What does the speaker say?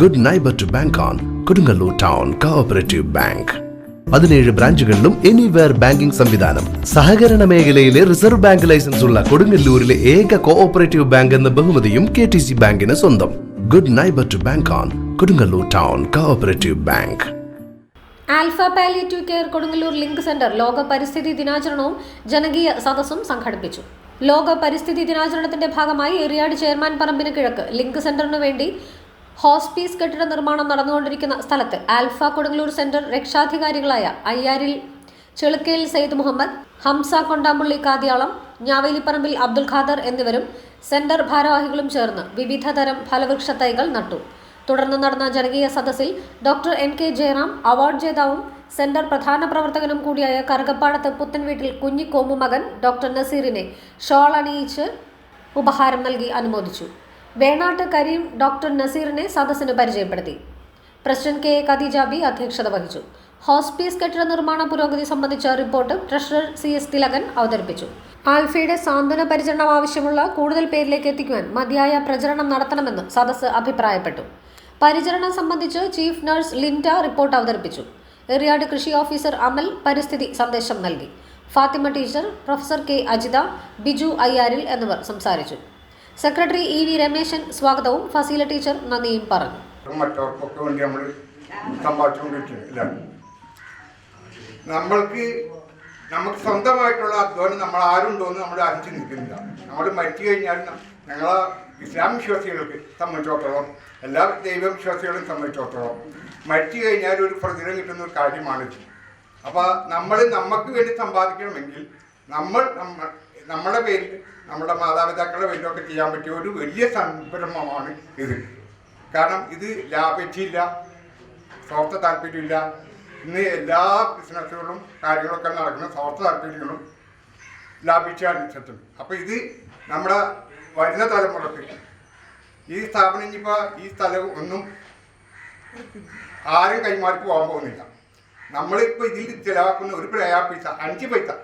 Good neighbour to bank on Kodungallur town cooperative bank പതിനേഴ് ബ്രാഞ്ചുകളിലും anywhere banking സംവിധാനം. സഹകരണ മേഖലയിലെ റിസർവ് ബാങ്ക് ലൈസൻസ് ഉള്ള കൊടുങ്ങല്ലൂരിലെ ഏക കോഓപ്പറേറ്റീവ് ബാങ്ക് എന്ന ബഹുമതിയും കെ ടി സി ബാങ്കിന് സ്വന്തം. Good neighbour to bank on Kodungallur town cooperative bank Alpha palliative care Kodungallur link centre ലോക പരിസ്ഥിതി ദിനാചരണവും ജനകീയ സദസ്സും സംഘടിപ്പിച്ചു. ലോക പരിസ്ഥിതി ദിനാചരണത്തിന്റെ ഭാഗമായി എറിയാട് ചെയർമാൻ പറമ്പിന് കിഴക്ക് ലിങ്ക് സെന്ററിനു വേണ്ടി ഹോസ്പീസ് കെട്ടിട നിർമ്മാണം നടന്നുകൊണ്ടിരിക്കുന്ന സ്ഥലത്ത് ആൽഫ കൊടുങ്ങല്ലൂർ സെന്റർ രക്ഷാധികാരികളായ അയ്യാരിൽ ചെളുക്കയിൽ സെയ്ദ് മുഹമ്മദ് ഹംസ കൊണ്ടാമ്പുള്ളി കാതിയാളം ഞാവേലിപ്പറമ്പിൽ അബ്ദുൽ ഖാദർ എന്നിവരും സെന്റർ ഭാരവാഹികളും ചേർന്ന് വിവിധ തരം ഫലവൃക്ഷ തൈകൾ നട്ടു. തുടർന്ന് നടന്ന ജനകീയ സദസ്സിൽ doctor N K Jayaram award ജേതാവും centre പ്രധാന പ്രവർത്തകനും കൂടിയായ കറുകപ്പാടത്ത് പുത്തൻ വീട്ടിൽ കുഞ്ഞിക്കോമു മകൻ ഡോക്ടർ നസീറിനെ ഷോൾ അണിയിച്ച് ഉപഹാരം നൽകി അനുമോദിച്ചു. വേണാട്ട് കരീം ഡോക്ടർ നസീറിനെ സദസ്സിന് പരിചയപ്പെടുത്തി. President K. A Khadeeja B അധ്യക്ഷത വഹിച്ചു. ഹോസ്പീസ് കെട്ടിട നിർമ്മാണ പുരോഗതി സംബന്ധിച്ച report treasurer C S Thilakan അവതരിപ്പിച്ചു. ആൽഫയുടെ സാന്ത്വന പരിചരണം ആവശ്യമുള്ള കൂടുതൽ പേരിലേക്ക് എത്തിക്കുവാൻ മതിയായ പ്രചരണം നടത്തണമെന്നും സദസ്സ് അഭിപ്രായപ്പെട്ടു. പരിചരണം സംബന്ധിച്ച് ചീഫ് നഴ്സ് ലിൻഡ റിപ്പോർട്ട് അവതരിപ്പിച്ചു. എറിയാട് കൃഷി ഓഫീസർ അമൽ പരിസ്ഥിതി സന്ദേശം നൽകി. Fathima teacher professor K. Ajitha Biju അയ്യാരിൽ എന്നിവർ സംസാരിച്ചു. സെക്രട്ടറി ഇ വി രമേശൻ സ്വാഗതവും. ഫസീല ടീച്ചർ നന്ദിയും പറഞ്ഞു. മറ്റവർക്കൊക്കെ വേണ്ടി നമ്മൾ നമ്മൾക്ക് നമുക്ക് സ്വന്തമായിട്ടുള്ള അധ്വാനം നമ്മൾ ആരുണ്ടോന്ന് നമ്മൾ അറിഞ്ഞു നിൽക്കുന്നില്ല നമ്മൾ മരിച്ചു കഴിഞ്ഞാൽ ഞങ്ങളെ ഇസ്ലാം വിശ്വാസികൾക്ക് സംബന്ധിച്ചിടത്തോളം എല്ലാ ദൈവവിശ്വാസികളെയും സംബന്ധിച്ചിടത്തോളം മരിച്ചു കഴിഞ്ഞാൽ ഒരു പ്രതിഫലം കിട്ടുന്ന ഒരു കാര്യമാണ് അപ്പോൾ നമ്മൾ നമുക്ക് വേണ്ടി സമ്പാദിക്കണമെങ്കിൽ നമ്മൾ നമ്മ നമ്മുടെ പേരിൽ നമ്മുടെ മാതാപിതാക്കളുടെ പേരിലൊക്കെ ചെയ്യാൻ പറ്റിയ ഒരു വലിയ സംരംഭമാണ് ഇത്. കാരണം ഇത് ലാഭിച്ചില്ല സ്വാർത്ഥ താല്പര്യമില്ല. ഇന്ന് എല്ലാ ബിസിനസ്സുകളും കാര്യങ്ങളൊക്കെ നടക്കുന്ന സ്വാർത്ഥ താല്പര്യങ്ങളും ലാഭിച്ചാനുസരിച്ചും അപ്പോൾ ഇത് നമ്മുടെ വരുന്ന തലമുറയ്ക്ക് ഈ സ്ഥാപനം ഇനിയിപ്പോൾ ഈ സ്ഥലം ഒന്നും ആരും കൈമാറി പോകാൻ പോകുന്നില്ല. നമ്മളിപ്പോൾ ഇതിൽ ചിലവാക്കുന്ന ഒരു പൈസ അഞ്ച് പൈസ